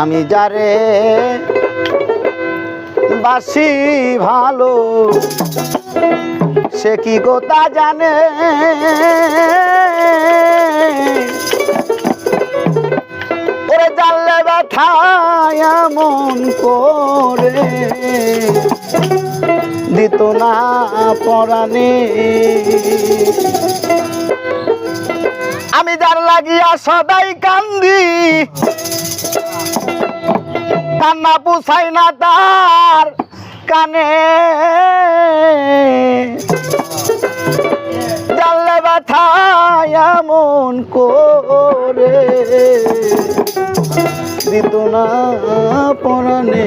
আমি যারে বাসি ভালো, সে কি গোতা জানে? ওরে জানলে ব্যথায় এমন করে, দিত না পরাণে। আমি যার লাগিয়া সদাই কান্দি। কান্না পুষাই না তার কানে। জানলে ব্যথা এমন করে। দিত না পরাণে।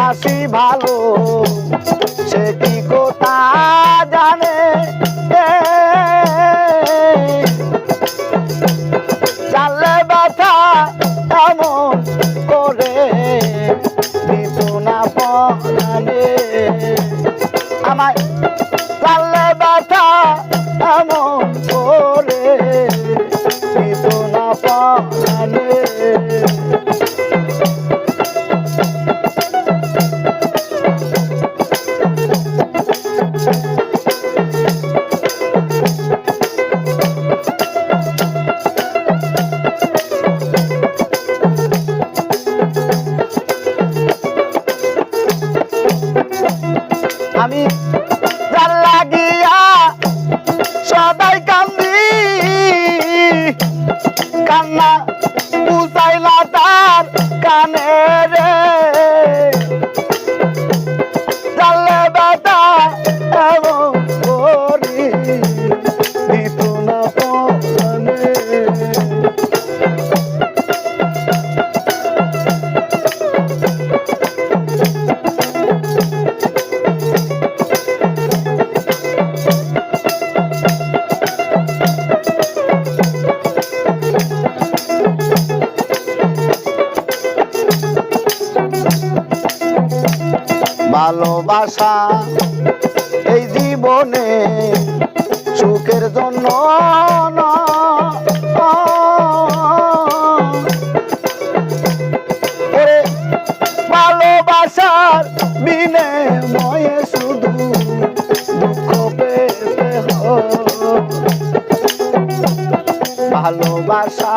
বাসি ভালো। লাগিয়া সদাই ভালোবাসা এই জীবনে সুখের জন্য ভালোবাসার বিনিময়ে শুধু দুঃখ পেতে ভালোবাসা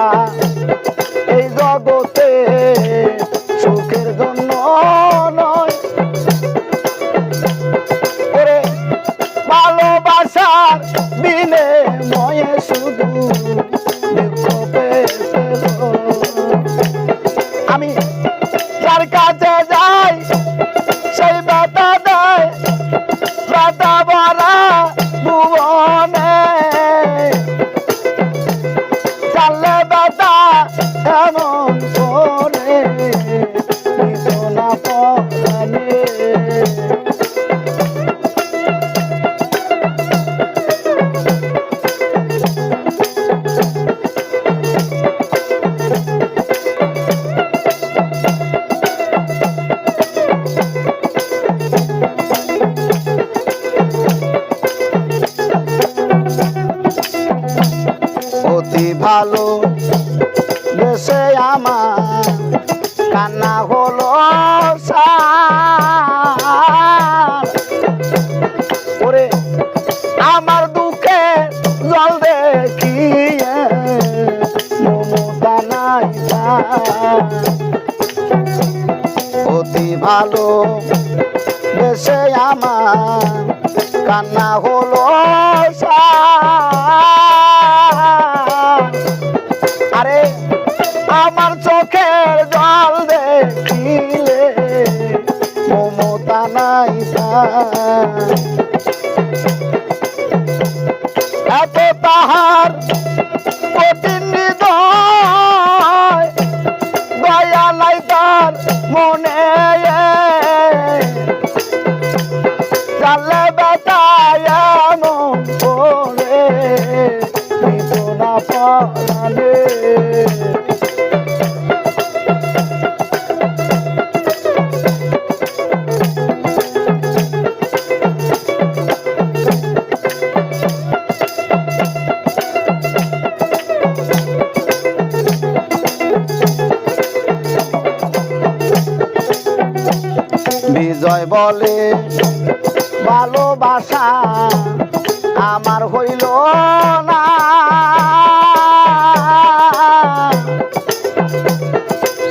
ভালো দেশে আমার কান্না হলো। ওরে, আমার দুঃখে জল দেখিয়ে মমতা নাই। অতি ভালো দেশে আমার কান্না হলো সার। মমতা বলে, ভালোবাসা আমার হইল না।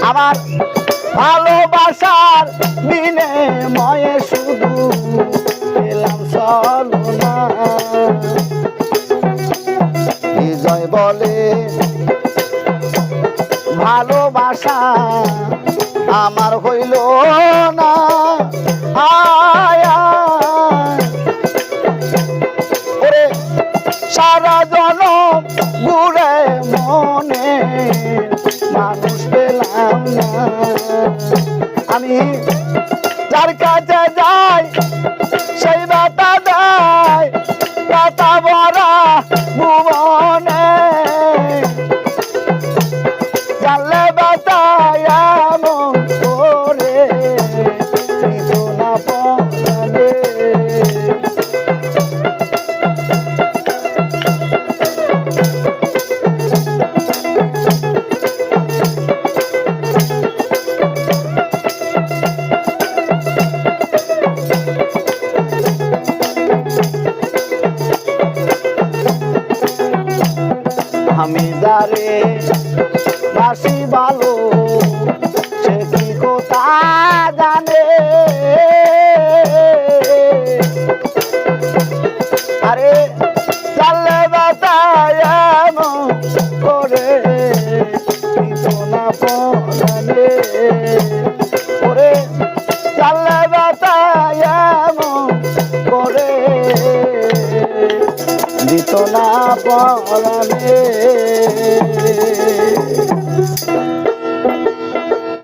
আমার ভালোবাসার দিনে ময়ে শুধু পেলাম চলনা বিজয় বলে, ভালোবাসা আমার জনম ঘুরে মনে, মানুষ পেলাম না। আমি যার কাছে যাই, সেই বাতা দেয় বাতা ভরা ভালো দিত না পরানে